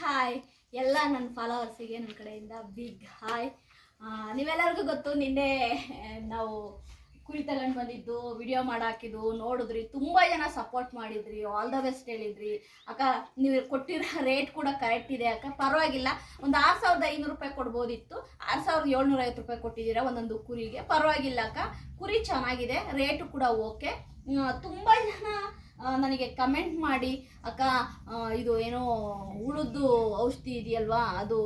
Hi ಎಲ್ಲ ನನ್ನ ಫಾಲೋವರ್ಸಿಗೆ ನನ್ನ ಕಡೆಯಿಂದ ಬಿಗ್ ಹಾಯ್ ನೀವೆಲ್ಲರಿಗೂ ಗೊತ್ತು, ನಿನ್ನೆ ನಾವು ಕುರಿ ತಗೊಂಡು ಬಂದಿದ್ದು ವಿಡಿಯೋ ಮಾಡಾಕಿದ್ದು, ನೋಡಿದ್ರಿ, ತುಂಬ ಜನ ಸಪೋರ್ಟ್ ಮಾಡಿದ್ರಿ ಆಲ್ ದ ಬೆಸ್ಟ್ ಹೇಳಿದ್ರಿ. ಅಕ್ಕ, ನೀವು ಕೊಟ್ಟಿರೋ ರೇಟ್ ಕೂಡ ಕರೆಕ್ಟ್ ಇದೆ ಅಕ್ಕ. ಪರವಾಗಿಲ್ಲ, ಒಂದು ಆರು ಸಾವಿರದ ಐನೂರು ರೂಪಾಯಿ ಕೊಡ್ಬೋದಿತ್ತು. ಆರು ಸಾವಿರದ ಏಳ್ನೂರ ಐವತ್ತು ರೂಪಾಯಿ ಕೊಟ್ಟಿದ್ದೀರಾ ಒಂದೊಂದು ಕುರಿಗೆ. ಪರವಾಗಿಲ್ಲ ಅಕ್ಕ, ಕುರಿ ಚೆನ್ನಾಗಿದೆ ರೇಟು ಕೂಡ ಓಕೆ ತುಂಬ ಜನ ನನಗೆ ಕಮೆಂಟ್ ಮಾಡಿ ಅಕ್ಕ ಇದು ಏನೋ ಹುಳದ್ದು ಔಷಧಿ ಇದೆಯಲ್ವಾ? ಅದು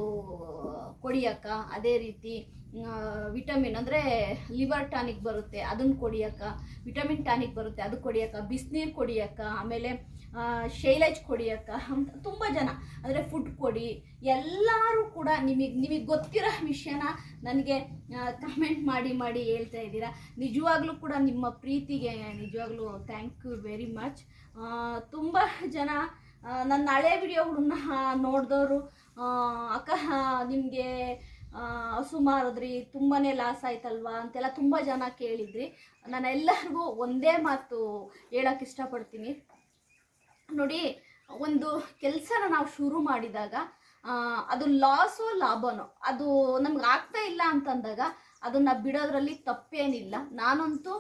ಕೊಡಿ ಅಕ್ಕ. ಅದೇ ರೀತಿ ವಿಟಮಿನ್ ಅಂದರೆ ಲಿವರ್ ಟಾನಿಕ್ ಬರುತ್ತೆ, ಅದನ್ನು ಕೊಡಿಯಕ್ಕ. ವಿಟಮಿನ್ ಟಾನಿಕ್ ಬರುತ್ತೆ, ಅದು ಕೊಡಿಯಕ್ಕ. ಬಿಸಿನೀರು ಕೊಡಿಯಕ್ಕ, ಆಮೇಲೆ ಶೈಲೇಜ್ ಕೊಡಿಯಕ್ಕ. ತುಂಬ ಜನ. ಅಂದರೆ ಫುಡ್ ಕೊಡಿ. ಎಲ್ಲರೂ ಕೂಡ ನಿಮಗೆ ನಿಮಗೆ ಗೊತ್ತಿರೋ ವಿಷಯನ ನನಗೆ ಕಮೆಂಟ್ ಮಾಡಿ ಮಾಡಿ ಹೇಳ್ತಾ ಇದ್ದೀರಾ. ನಿಜವಾಗ್ಲೂ ಕೂಡ ನಿಮ್ಮ ಪ್ರೀತಿಗೆ ನಿಜವಾಗ್ಲೂ ಥ್ಯಾಂಕ್ ಯು ವೆರಿ ಮಚ್ ತುಂಬ ಜನ ನನ್ನ ಹಳೆ ವಿಡಿಯೋಗಳನ್ನ ನೋಡಿದವರು ಅಕ್ಕ, ನಿಮಗೆ ಹಸು ಮಾರಿದ್ರಿ ತುಂಬಾ ಲಾಸ್ ಆಯ್ತಲ್ವಾ ಅಂತೆಲ್ಲ ತುಂಬ ಜನ ಕೇಳಿದ್ರಿ. ನಾನು ಎಲ್ಲರಿಗೂ ಒಂದೇ ಮಾತು ಹೇಳೋಕೆ ಇಷ್ಟಪಡ್ತೀನಿ. ನೋಡಿ, ಒಂದು ಕೆಲಸನ ನಾವು ಶುರು ಮಾಡಿದಾಗ ಅದು ಲಾಸೋ ಲಾಭನೋ, ಅದು ನಮ್ಗೆ ಆಗ್ತಾ ಇಲ್ಲ ಅಂತಂದಾಗ ಅದನ್ನು ಬಿಡೋದ್ರಲ್ಲಿ ತಪ್ಪೇನಿಲ್ಲ. ನಾನಂತೂ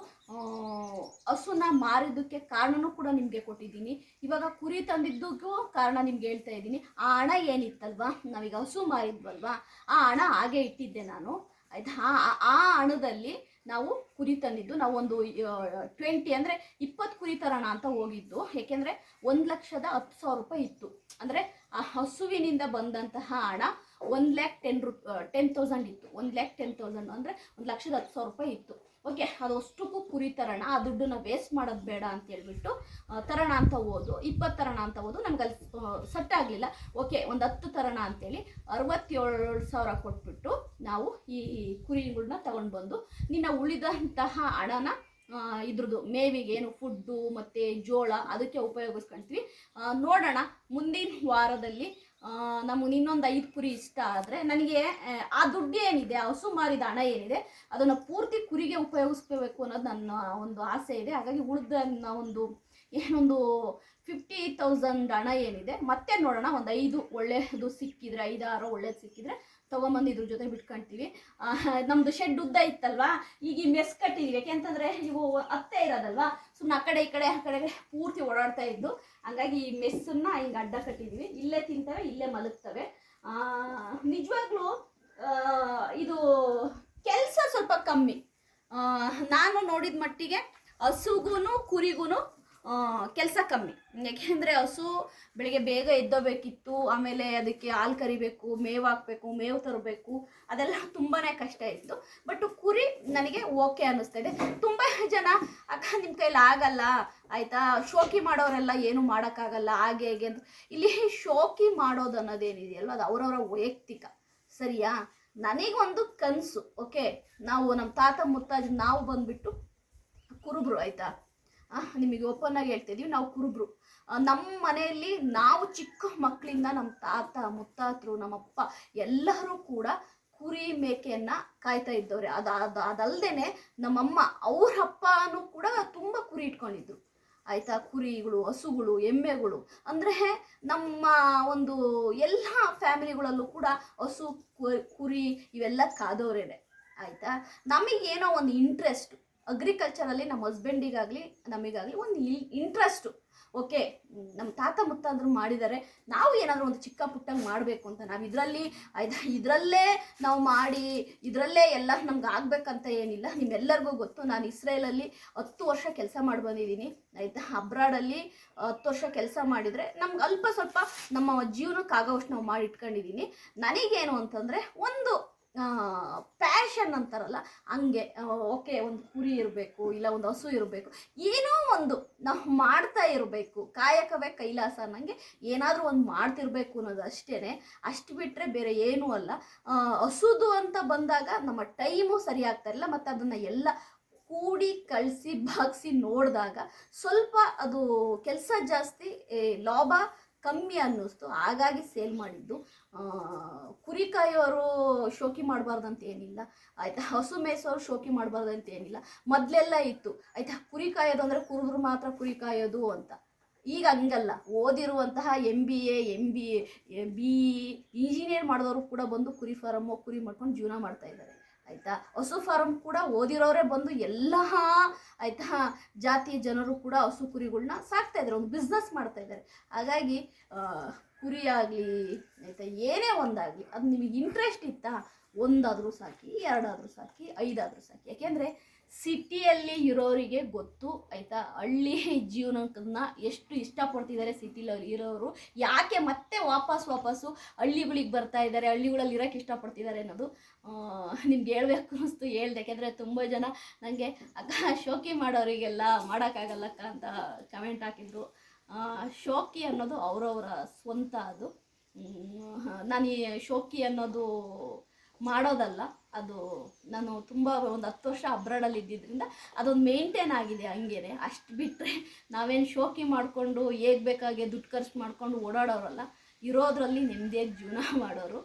ಹಸುನ ಮಾರಿದ್ದಕ್ಕೆ ಕಾರಣನೂ ಕೂಡ ನಿಮಗೆ ಕೊಟ್ಟಿದ್ದೀನಿ. ಇವಾಗ ಕುರಿ ತಂದಿದ್ದಕ್ಕೂ ಕಾರಣ ನಿಮ್ಗೆ ಹೇಳ್ತಾ ಇದ್ದೀನಿ. ಆ ಹಣ ಏನಿತ್ತಲ್ವಾ? ನಾವೀಗ ಹಸು ಮಾರಿದ್ವಲ್ವಾ? ಆ ಹಣ ಹಾಗೆ ಇಟ್ಟಿದ್ದೆ ನಾನು. ಆಯ್ತಾ? ಆ ಹಣದಲ್ಲಿ ನಾವು ಕುರಿ ತಂದಿದ್ದು, ನಾವು ಒಂದು ಟ್ವೆಂಟಿ ಅಂದರೆ ಇಪ್ಪತ್ತು ಕುರಿ ತರೋಣ ಅಂತ ಹೋಗಿದ್ದು. ಏಕೆಂದರೆ ಒಂದು ಲಕ್ಷದ ಹತ್ತು ಸಾವಿರ ರೂಪಾಯಿ ಇತ್ತು. ಅಂದರೆ ಆ ಹಸುವಿನಿಂದ ಬಂದಂತಹ ಹಣ ಒಂದು ಲ್ಯಾಕ್ ಟೆನ್ ರುಪ್ ಟೆನ್ ತೌಸಂಡ್ ಇತ್ತು. ಒಂದು ಲ್ಯಾಕ್ ಟೆನ್ ತೌಸಂಡ್ ಅಂದರೆ ಒಂದು ಲಕ್ಷದ ಹತ್ತು ಸಾವಿರ ರೂಪಾಯಿ ಇತ್ತು. ಓಕೆ ಅದು ಅಷ್ಟಕ್ಕೂ ಕುರಿ ತರೋಣ. ಆ ದುಡ್ಡನ್ನ ವೇಸ್ಟ್ ಮಾಡೋದು ಬೇಡ ಅಂತ ಹೇಳ್ಬಿಟ್ಟು ತರೋಣ ಅಂತ ಹೋದು ಇಪ್ಪತ್ತು ತರೋಣ ಅಂತ ಹೋದು ನಮ್ಗೆ ಅಲ್ಲಿ ಸೆಟ್ ಆಗಲಿಲ್ಲ. ಓಕೆ ಒಂದು ಹತ್ತು ತರೋಣ ಅಂತೇಳಿ ಅರವತ್ತೇಳು ಸಾವಿರ ಕೊಟ್ಬಿಟ್ಟು ನಾವು ಈ ಕುರಿಗಳನ್ನ ತಗೊಂಡು ಬಂದು, ನಿನ್ನ ಉಳಿದಂತಹ ಹಣನ ಇದ್ರದ್ದು ಮೇವಿಗೆ ಏನು ಫುಡ್ಡು ಮತ್ತು ಜೋಳ, ಅದಕ್ಕೆ ಉಪಯೋಗಿಸ್ಕೊಂತೀವಿ. ನೋಡೋಣ, ಮುಂದಿನ ವಾರದಲ್ಲಿ ನಮಗೆ ಇನ್ನೊಂದು ಐದು ಕುರಿ ಇಷ್ಟ ಆದರೆ ನನಗೆ ಆ, ದುಡ್ಡು ಏನಿದೆ ಹಸು ಮಾರಿದ ಹಣ ಏನಿದೆ ಅದನ್ನು ಪೂರ್ತಿ ಕುರಿಗೆ ಉಪಯೋಗಿಸ್ಕೋಬೇಕು ಅನ್ನೋದು ನನ್ನ ಒಂದು ಆಸೆ ಇದೆ. ಹಾಗಾಗಿ ಉಳಿದ ಒಂದು ಏನೊಂದು ಫಿಫ್ಟಿ ತೌಸಂಡ್ ಹಣ ಏನಿದೆ ಮತ್ತೆ ನೋಡೋಣ ಒಂದು ಐದು ಒಳ್ಳೆಯದು ಸಿಕ್ಕಿದ್ರೆ ಐದಾರು ಒಳ್ಳೇದು ಸಿಕ್ಕಿದ್ರೆ ತೊಗೊಂಬಂದು ಇದ್ರ ಜೊತೆ ಬಿಟ್ಕೊಂತೀವಿ. ಆ, ನಮ್ದು ಶೆಡ್ ಉದ್ದ ಇತ್ತಲ್ವಾ? ಈಗ ಈ ಮೆಸ್ ಕಟ್ಟಿದೀವಿ. ಯಾಕೆಂತಂದ್ರೆ ಇವು ಅತ್ತೆ ಇರೋದಲ್ವಾ? ಸುಮ್ಮನೆ ಆ ಕಡೆ ಈ ಕಡೆ ಆ ಕಡೆ ಪೂರ್ತಿ ಓಡಾಡ್ತಾ ಇದ್ದು ಹಂಗಾಗಿ ಈ ಮೆಸ್ಸನ್ನ ಹಿಂಗೆ ಅಡ್ಡ ಕಟ್ಟಿದೀವಿ. ಇಲ್ಲೇ ತಿಂತವೆ ಇಲ್ಲೇ ಮಲಗ್ತವೆ. ನಿಜವಾಗ್ಲೂ ಇದು ಕೆಲಸ ಸ್ವಲ್ಪ ಕಮ್ಮಿ. ನಾನು ನೋಡಿದ ಮಟ್ಟಿಗೆ ಹಸುಗೂ ಕುರಿಗೂ ಕೆಲಸ ಕಮ್ಮಿ. ಯಾಕೆಂದರೆ ಹಸು ಬೆಳಿಗ್ಗೆ ಬೇಗ ಎದ್ದೋಬೇಕಿತ್ತು, ಆಮೇಲೆ ಅದಕ್ಕೆ ಹಾಲು ಕರಿಬೇಕು, ಮೇವು ಹಾಕಬೇಕು, ಮೇವು ತರಬೇಕು, ಅದೆಲ್ಲ ತುಂಬಾ ಕಷ್ಟ ಇತ್ತು. ಬಟ್ ಕುರಿ ನನಗೆ ಓಕೆ ಅನ್ನಿಸ್ತಾ ಇದೆ. ತುಂಬ ಜನ, ಅಕ್ಕ ನಿಮ್ಮ ಕೈಲಿ ಆಗಲ್ಲ, ಆಯಿತಾ? ಶೋಕಿ ಮಾಡೋರೆಲ್ಲ ಏನು ಮಾಡೋಕ್ಕಾಗಲ್ಲ, ಹಾಗೆ, ಹೇಗೆ ಅಂತ. ಇಲ್ಲಿ ಶೋಕಿ ಮಾಡೋದು ಅನ್ನೋದೇನಿದೆಯಲ್ವ? ಅದು ಅವರವರ ವೈಯಕ್ತಿಕ. ಸರಿಯಾ? ನನಗೊಂದು ಕನಸು ಓಕೆ ನಾವು ನಮ್ಮ ತಾತ ಮುತ್ತಾಜ್, ನಾವು ಬಂದುಬಿಟ್ಟು ಕುರುಬ್ರು, ಆಯಿತಾ? ನಿಮಗೆ ಓಪನ್ ಆಗಿ ಹೇಳ್ತಿದೀವಿ ನಾವು ಕುರುಬ್ರು. ನಮ್ಮ ಮನೆಯಲ್ಲಿ ನಾವು ಚಿಕ್ಕ ಮಕ್ಕಳಿಂದ ನಮ್ಮ ತಾತ, ಮುತ್ತಾತರು, ನಮ್ಮಪ್ಪ ಎಲ್ಲರೂ ಕೂಡ ಕುರಿ ಮೇಕೆಯನ್ನ ಕಾಯ್ತಾ ಇದ್ದವ್ರೆ. ಅದು ಅದು, ಅದಲ್ದೇನೆ ನಮ್ಮಮ್ಮ, ಅವ್ರ ಅಪ್ಪನೂ ಕೂಡ ತುಂಬ ಕುರಿ ಇಟ್ಕೊಂಡಿದ್ರು. ಆಯ್ತಾ? ಕುರಿಗಳು, ಹಸುಗಳು, ಎಮ್ಮೆಗಳು. ಅಂದರೆ ನಮ್ಮ ಒಂದು ಎಲ್ಲ ಫ್ಯಾಮಿಲಿಗಳಲ್ಲೂ ಕೂಡ ಹಸು, ಕುರಿ ಇವೆಲ್ಲ ಕಾದವ್ರೇನೆ ಆಯಿತಾ? ನಮಗೇನೋ ಒಂದು ಇಂಟ್ರೆಸ್ಟ್ ಅಗ್ರಿಕಲ್ಚರಲ್ಲಿ ನಮ್ಮ ಹಸ್ಬೆಂಡಿಗಾಗಲಿ ನಮಗಾಗಲಿ ಒಂದು ಇಂಟ್ರೆಸ್ಟು ಓಕೆ ನಮ್ಮ ತಾತ ಮುತ್ತಾದ್ರು ಮಾಡಿದ್ದಾರೆ ನಾವು ಏನಾದರೂ ಒಂದು ಚಿಕ್ಕ ಪುಟ್ಟಂಗೆ ಮಾಡಬೇಕು ಅಂತ ನಾವು ಇದರಲ್ಲಿ ಇದರಲ್ಲೇ ನಾವು ಮಾಡಿ, ಇದರಲ್ಲೇ ಎಲ್ಲ ನಮ್ಗೆ ಆಗಬೇಕಂತ ಏನಿಲ್ಲ. ನಿಮ್ಮೆಲ್ಲರಿಗೂ ಗೊತ್ತು, ನಾನು ಇಸ್ರೇಲಲ್ಲಿ ಹತ್ತು ವರ್ಷ ಕೆಲಸ ಮಾಡಿ ಬಂದಿದ್ದೀನಿ. ಆಯಿತಾ? ಅಬ್ರಾಡಲ್ಲಿ ಹತ್ತು ವರ್ಷ ಕೆಲಸ ಮಾಡಿದರೆ ನಮ್ಗೆ ಅಲ್ಪ ಸ್ವಲ್ಪ ನಮ್ಮ ಜೀವನಕ್ಕಾಗೋವಷ್ಟು ನಾವು ಮಾಡಿ ಇಟ್ಕೊಂಡಿದ್ದೀನಿ ನನಗೇನು ಅಂತಂದರೆ ಒಂದು ಪ್ಯಾಷನ್ ಅಂತಾರಲ್ಲ, ಹಂಗೆ ಓಕೆ ಒಂದು ಕುರಿ ಇರಬೇಕು, ಇಲ್ಲ ಒಂದು ಹಸು ಇರಬೇಕು, ಏನೋ ಒಂದು ನಾವು ಮಾಡ್ತಾ ಇರಬೇಕು, ಕಾಯಕವೇ ಕೈಲಾಸ ಅನ್ನಂಗೆ ಏನಾದರೂ ಒಂದು ಮಾಡ್ತಿರ್ಬೇಕು ಅನ್ನೋದು ಅಷ್ಟೇ ಅಷ್ಟು ಬಿಟ್ಟರೆ ಬೇರೆ ಏನೂ ಅಲ್ಲ. ಹಸುದು ಅಂತ ಬಂದಾಗ ನಮ್ಮ ಟೈಮು ಸರಿ ಇಲ್ಲ ಮತ್ತು ಅದನ್ನು ಎಲ್ಲ ಕೂಡಿ ಕಳಿಸಿ, ಬಾಗಿಸಿ ನೋಡಿದಾಗ ಸ್ವಲ್ಪ ಅದು ಕೆಲಸ ಜಾಸ್ತಿ ಲಾಭ ಕಮ್ಮಿ ಅನ್ನಿಸ್ತು. ಹಾಗಾಗಿ ಸೇಲ್ ಮಾಡಿದ್ದು. ಕುರಿಕಾಯಿ ಕುರಿ ಕಾಯೋರು ಶೋಕಿ ಮಾಡಬಾರ್ದಂತ ಏನಿಲ್ಲ. ಆಯಿತಾ ಹಸು ಮೇಯಿಸೋರು ಶೋಕಿ ಮಾಡಬಾರ್ದಂತ ಏನಿಲ್ಲ. ಮೊದಲೆಲ್ಲ ಇತ್ತು. ಆಯಿತಾ ಕುರಿ ಕಾಯೋದು ಅಂದರೆ ಕುರುದ್ರು ಮಾತ್ರ ಕುರಿ ಕಾಯೋದು ಅಂತ. ಈಗ ಹಂಗಲ್ಲ. ಓದಿರುವಂತಹ M B A M B A B E engineer ಮಾಡಿದವರು ಕೂಡ ಬಂದು ಕುರಿ ಫಾರಮ್ಮು ಕುರಿ ಮಾಡ್ಕೊಂಡು ಜೀವನ ಮಾಡ್ತಾ ಇದ್ದಾರೆ. ಆಯಿತಾ? ಹಸು ಫಾರಂ ಕೂಡ ಓದಿರೋರೇ ಬಂದು ಎಲ್ಲ, ಆಯಿತಾ? ಜಾತಿಯ ಜನರು ಕೂಡ ಹಸು ಕುರಿಗಳನ್ನ ಸಾಕ್ತಾ ಇದ್ದಾರೆ ಒಂದು ಬಿಸ್ನೆಸ್ ಮಾಡ್ತಾ ಇದ್ದಾರೆ ಹಾಗಾಗಿ ಕುರಿ ಆಗಲಿ, ಆಯಿತಾ, ಏನೇ ಒಂದಾಗಲಿ, ಅದು ನಿಮಗೆ ಇಂಟ್ರೆಸ್ಟ್ ಇತ್ತಾ? ಒಂದಾದರೂ ಸಾಕಿ, ಎರಡಾದರೂ ಸಾಕಿ, ಐದಾದರೂ ಸಾಕಿ. ಯಾಕೆಂದರೆ ಸಿಟಿಯಲ್ಲಿ ಇರೋರಿಗೆ ಗೊತ್ತು, ಆಯಿತಾ? ಹಳ್ಳಿ ಜೀವನಕ್ಕನ್ನ ಎಷ್ಟು ಇಷ್ಟಪಡ್ತಿದ್ದಾರೆ ಸಿಟಿಲಿ ಇರೋರು. ಯಾಕೆ ಮತ್ತೆ ವಾಪಸ್ ವಾಪಸ್ಸು ಹಳ್ಳಿಗಳಿಗೆ ಬರ್ತಾ ಇದ್ದಾರೆ ಹಳ್ಳಿಗಳಲ್ಲಿ ಇರೋಕ್ಕೆ ಇಷ್ಟಪಡ್ತಿದ್ದಾರೆ ಅನ್ನೋದು ನಿಮ್ಗೆ ಹೇಳ್ಬೇಕು ಅನ್ನಿಸ್ತು. ಹೇಳ್ದೆ, ಯಾಕೆಂದರೆ ತುಂಬ ಜನ ನನಗೆ ಅಕ್ಕ, ಶೋಕಿ ಮಾಡೋರಿಗೆಲ್ಲ ಮಾಡೋಕ್ಕಾಗಲ್ಲಕ್ಕ ಅಂತ ಕಮೆಂಟ್ ಹಾಕಿದ್ರು. ಶೋಕಿ ಅನ್ನೋದು ಅವರವರ ಸ್ವಂತ ಅದು. ನಾನು ಈ ಶೋಕಿ ಅನ್ನೋದು ಮಾಡೋದಲ್ಲ. ಅದು ನಾನು ತುಂಬ ಒಂದು ಹತ್ತು ವರ್ಷ ಅಬ್ರಾಡಲ್ಲಿ ಇದ್ದಿದ್ದರಿಂದ ಅದೊಂದು ಮೇಂಟೈನ್ ಆಗಿದೆ ಹಂಗೇನೆ. ಅಷ್ಟು ಬಿಟ್ಟರೆ ನಾವೇನು ಶೋಕಿ ಮಾಡಿಕೊಂಡು ಹೇಗೆ ಬೇಕಾಗೆ ದುಡ್ಡು ಖರ್ಚು ಮಾಡಿಕೊಂಡು ಓಡಾಡೋರಲ್ಲ, ಇರೋದ್ರಲ್ಲಿ ನೆಮ್ಮದಿಯಾಗಿ ಜೀವನ ಮಾಡೋರು.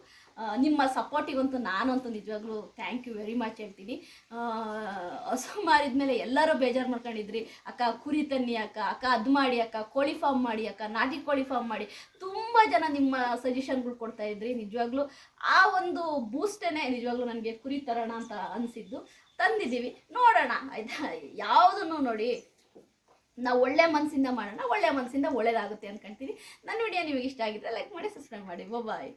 ನಿಮ್ಮ ಸಪೋರ್ಟಿಗಂತೂ ನಾನಂತೂ ನಿಜವಾಗ್ಲೂ ಥ್ಯಾಂಕ್ ಯು ವೆರಿ ಮಚ್ ಹೇಳ್ತೀನಿ. ಹಸು ಹಸು ಮಾರಿದ್ಮೇಲೆ ಎಲ್ಲರೂ ಬೇಜಾರು ಮಾಡ್ಕೊಂಡಿದ್ರಿ, ಅಕ್ಕ ಕುರಿ ತನ್ನಿ ಅಕ್ಕ ಅಕ್ಕ ಅದು ಮಾಡಿ ಅಕ್ಕ, ಕೋಳಿ ಫಾರ್ಮ್ ಮಾಡಿ ಅಕ್ಕ, ನಾಟಿ ಕೋಳಿ ಫಾರ್ಮ್ ಮಾಡಿ. ತುಂಬ ಜನ ನಿಮ್ಮ ಸಜೆಷನ್ಗಳು ಕೊಡ್ತಾ ಇದ್ರಿ, ನಿಜವಾಗ್ಲೂ ಆ ಒಂದು ಬೂಸ್ಟೇನೆ ನಿಜವಾಗ್ಲೂ ನನಗೆ ಕುರಿ ತರೋಣ ಅಂತ ಅನ್ಸಿದ್ದು ತಂದಿದ್ದೀವಿ. ನೋಡೋಣ, ಆಯ್ತಾ? ಯಾವುದನ್ನು ನೋಡಿ, ನಾವು ಒಳ್ಳೆ ಮನಸ್ಸಿಂದ ಮಾಡೋಣ, ಒಳ್ಳೆ ಮನಸ್ಸಿಂದ ಒಳ್ಳೇದಾಗುತ್ತೆ ಅನ್ಕೊಂತೀನಿ ನನ್ನ ವಿಡಿಯೋ ನಿಮಗೆ ಇಷ್ಟ ಆಗಿದ್ರೆ ಲೈಕ್ ಮಾಡಿ ಸಬ್ಸ್ಕ್ರೈಬ್ ಮಾಡಿ. ಬಾಯ್